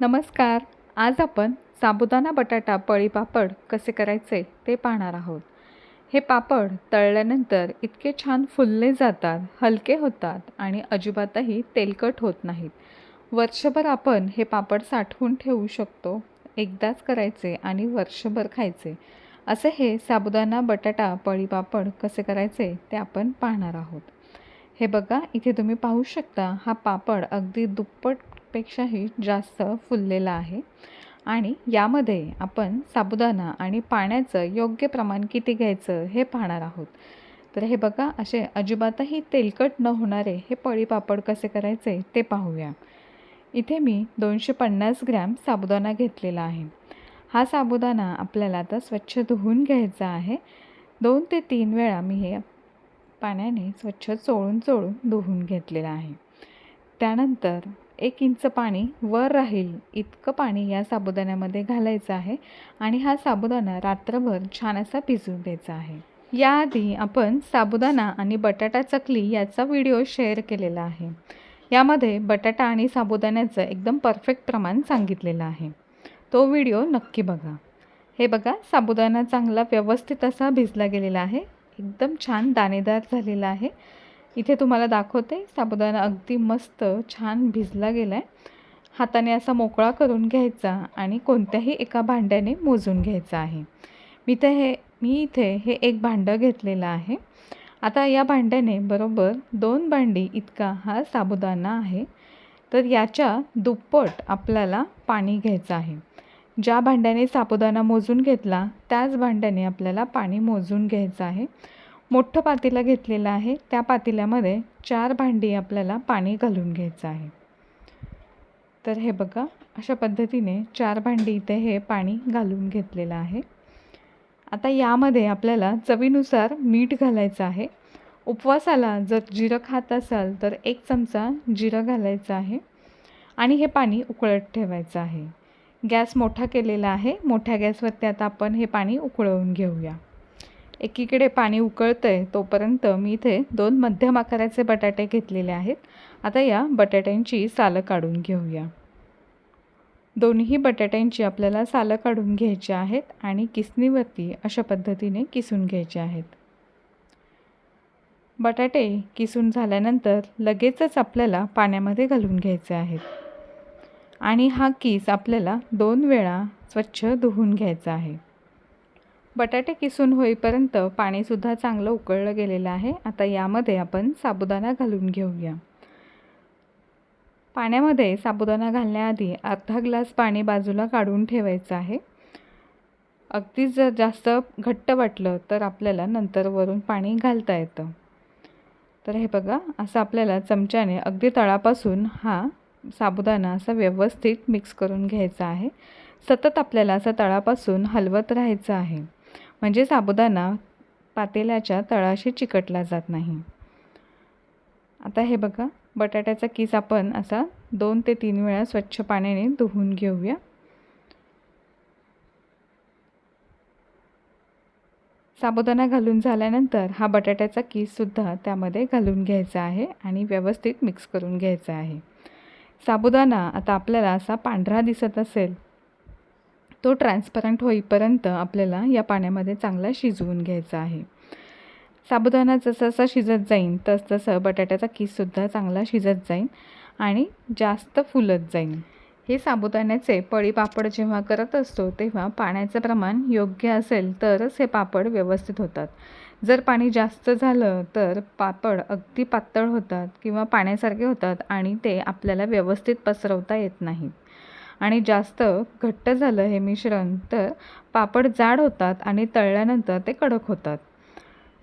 नमस्कार. आज आपण साबुदाणा बटाटा पळी पापड कसे करायचे ते पाहणार आहोत. हे पापड तळल्यानंतर इतके छान फुलले जातात हलके होतात आणि अजिबातही तेलकट होत नाहीत. वर्षभर आपण हे पापड साठवून ठेवू शकतो एकदाच करायचे आणि वर्षभर खायचे. असे हे साबुदाणा बटाटा पळी पापड कसे करायचे ते आपण पाहणार आहोत. हे बघा इथे तुम्ही पाहू शकता हा पापड अगदी दुप्पट दुप्पटपेक्षाही जास्त फुललेला आहे. आणि यामध्ये आपण साबुदाणा आणि पाण्याचं योग्य प्रमाण किती घ्यायचं हे पाहणार आहोत. तर हे बघा असे अजिबातही तेलकट न होणारे हे पळी पापड कसे करायचे ते पाहूया. इथे मी दोनशे पन्नास ग्रॅम साबुदाणा घेतलेला आहे. हा साबुदाणा आपल्याला आता स्वच्छ धुवून घ्यायचा आहे. दोन ते तीन वेळा मी हे पाण्याने स्वच्छ चोळून चोळून धुवून घेतलेला आहे. त्यानंतर एक इंच पाणी वर राहील इतकं पाणी या साबुदाण्यामध्ये घालायचं आहे आणि हा साबुदाणा रात्रभर छान असा भिजवून द्यायचा आहे. याआधी आपण साबुदाणा आणि बटाटा चकली याचा व्हिडिओ शेअर केलेला आहे. यामध्ये बटाटा आणि साबुदाण्याचं एकदम परफेक्ट प्रमाण सांगितलेलं आहे. तो व्हिडिओ नक्की बघा. हे बघा साबुदाणा चांगला व्यवस्थित असा भिजला गेलेला आहे. एकदम छान दाणेदार झालेला आहे. इथे तुम्हाला दाखवते. साबुदाणा अगदी मस्त छान भिजला गेला आहे हाताने असा मोकळा करून घ्यायचा आणि कोणत्याही एका भांड्याने मोजून घ्यायचा आहे. मी तर हे मी इथे हे एक भांडं घेतलेलं आहे. आता या भांड्याने बरोबर दोन भांडी इतका हा साबुदाणा आहे. तर याच्या दुप्पट आपल्याला पाणी घ्यायचं आहे. ज्या भांड्याने साबुदाणा मोजून घेतला त्याच भांड्याने आपल्याला पाणी मोजून घ्यायचं आहे. मोठं पातेलं घेतलेलं आहे. त्या पातेल्यामध्ये चार भांडी आपल्याला पाणी घालून घ्यायचं आहे. तर हे बघा अशा पद्धतीने चार भांडी इथे हे पाणी घालून घेतलेलं आहे. आता यामध्ये आपल्याला चवीनुसार मीठ घालायचं आहे. उपवासाला जर जिरं खात असाल तर एक चमचा जिरं घालायचं आहे आणि हे पाणी उकळत ठेवायचं आहे. गॅस मोठा केलेला आहे. मोठ्या गॅसवरती आता आपण हे पाणी उकळवून घेऊया. एकीकडे पाणी उकळतं आहे तोपर्यंत मी इथे दोन मध्यम आकाराचे बटाटे घेतलेले आहेत. आता या बटाट्यांची सालं काढून घेऊया. दोन्ही बटाट्यांची आपल्याला सालं काढून घ्यायची आहेत आणि किसणीवरती अशा पद्धतीने किसून घ्यायचे आहेत. बटाटे किसून झाल्यानंतर लगेचच आपल्याला पाण्यामध्ये घालून घ्यायचे आहेत. आणि हा किस आपल्याला दोन वेळा स्वच्छ धुवून घ्यायचा आहे. बटाटे किसून होईपर्यंत पाणीसुद्धा चांगलं उकळलं गेलेलं आहे. आता यामध्ये आपण साबुदाणा घालून घेऊया. पाण्यामध्ये साबुदाणा घालण्याआधी अर्धा ग्लास पाणी बाजूला काढून ठेवायचं आहे. अगदीच जर जास्त घट्ट वाटलं तर आपल्याला नंतर वरून पाणी घालता येतं. तर हे बघा असं आपल्याला चमच्याने अगदी तळापासून हा साबुदाणा असा व्यवस्थित मिक्स करून घ्यायचा आहे. सतत आपल्याला असं तळापासून हलवत राहायचं आहे. म्हणजे साबुदाणा पातेल्याच्या तळाशी चिकटला जात नाही. आता हे बघा बटाट्याचा किस आपण असा दोन ते तीन वेळा स्वच्छ पाण्याने धुवून घेऊया. साबुदाणा घालून झाल्यानंतर हा बटाट्याचा किससुद्धा त्यामध्ये घालून घ्यायचा आहे आणि व्यवस्थित मिक्स करून घ्यायचा आहे. साबुदाणा आता आपल्याला असा पांढरा दिसत असेल तो ट्रान्सपरंट होईपर्यंत आपल्याला या पाण्यामध्ये चांगला शिजवून घ्यायचा आहे. साबुदाणा जसं जसा शिजत जाईन तसतसं बटाट्याचा किससुद्धा चांगला शिजत जाईन आणि जास्त फुलत जाईन. हे साबुदाण्याचे पळी पापड जेव्हा करत असतो तेव्हा पाण्याचं प्रमाण योग्य असेल तरच हे पापड व्यवस्थित होतात. जर पाणी जास्त झालं तर पापड अगदी पातळ होतात किंवा पाण्यासारखे होतात आणि ते आपल्याला व्यवस्थित पसरवता येत नाहीत. आणि जास्त घट्ट झालं हे मिश्रण तर पापड जाड होतात आणि तळल्यानंतर ते कडक होतात.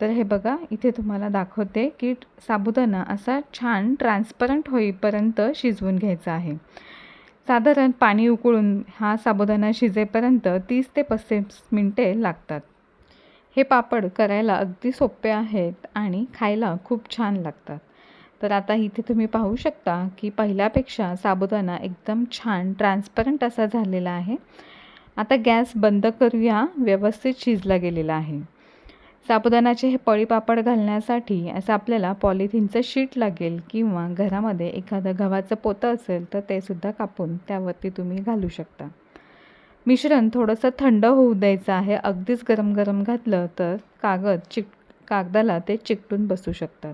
तर हे बघा इथे तुम्हाला दाखवते की साबुदाणा असा छान ट्रान्सपरंट होईपर्यंत शिजवून घ्यायचा आहे. साधारण पाणी उकळून हा साबुदाणा शिजेपर्यंत तीस ते पस्तीस मिनटे लागतात. हे पापड करायला अगदी सोपे आहेत आणि खायला खूप छान लागतात. तर आता इथे तुम्ही पाहू शकता की पहिल्यापेक्षा साबुदाणा एकदम छान ट्रान्सपरंट असा झालेला आहे. आता गॅस बंद करूया व्यवस्थित शिजला गेलेला आहे. साबुदाण्याचे हे पळीपापड घालण्यासाठी असं आपल्याला पॉलिथिनचं शीट लागेल किंवा घरामध्ये एखादं गव्हाचं पोतं असेल तर ते सुद्धा कापून त्यावरती तुम्ही घालू शकता. मिश्रण थोडंसं थंड होऊ द्यायचं आहे. अगदीच गरम गरम घातलं तर कागद चिक कागदाला ते चिकटून बसू शकतात.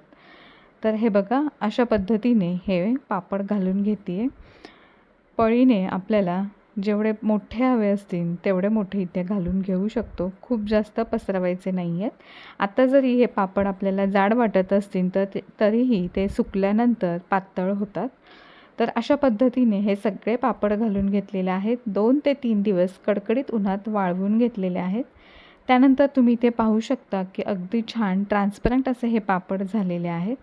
तर हे बघा अशा पद्धतीने हे पापड घालून घेते पळीने आपल्याला जेवढे मोठे हवे असतील तेवढे मोठे इथे घालून घेऊ शकतो. खूप जास्त पसरवायचे नाही आहेत आता जरी हे पापड आपल्याला जाड वाटत असतील तर ते तरीही ते सुकल्यानंतर पातळ होतात. तर अशा पद्धतीने हे सगळे पापड घालून घेतलेले आहेत. दोन ते तीन दिवस कडकडीत उन्हात वाळवून घेतलेले आहेत. त्यानंतर तुम्ही इथे पाहू शकता की अगदी छान ट्रान्सपरंट असे हे पापड झालेले आहेत.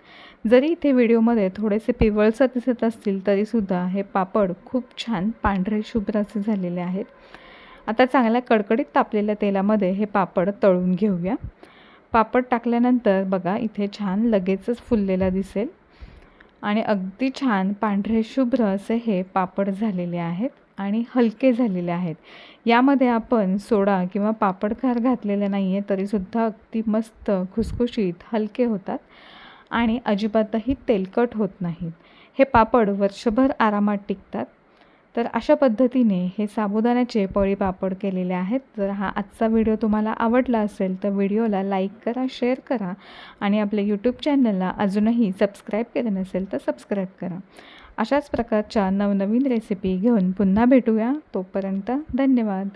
जरी इथे व्हिडिओमध्ये थोडेसे पिवळसर दिसत असतील तरीसुद्धा हे पापड खूप छान पांढरे शुभ्र असे झालेले आहेत. आता चांगल्या कडकडीत तापलेल्या तेलामध्ये हे पापड तळून घेऊया. पापड टाकल्यानंतर बघा इथे छान लगेचच फुललेला दिसेल. आणि अगदी छान पांढरे शुभ्र असे हे पापड झालेले आहेत. आणि हलके झालेले आहेत. यामध्ये आपण सोडा किंवा पापडखार घातलेले नाही आहे तरीसुद्धा अगदी मस्त खुसखुशीत हलके होतात आणि अजिबातही तेलकट होत नाहीत. हे पापड वर्षभर आरामात टिकतात. तर अशा पद्धतीने हे साबुदाण्याचे पळी पापड केलेले आहेत. जर हा आजचा व्हिडिओ तुम्हाला आवडला असेल तर व्हिडिओला लाईक करा शेअर करा आणि आपल्या यूट्यूब चॅनलला अजूनही सबस्क्राईब केलं नसेल तर सबस्क्राईब करा. अशाच प्रकारच्या नवनवीन रेसिपी घेऊन पुन्हा भेटूया. तोपर्यंत धन्यवाद.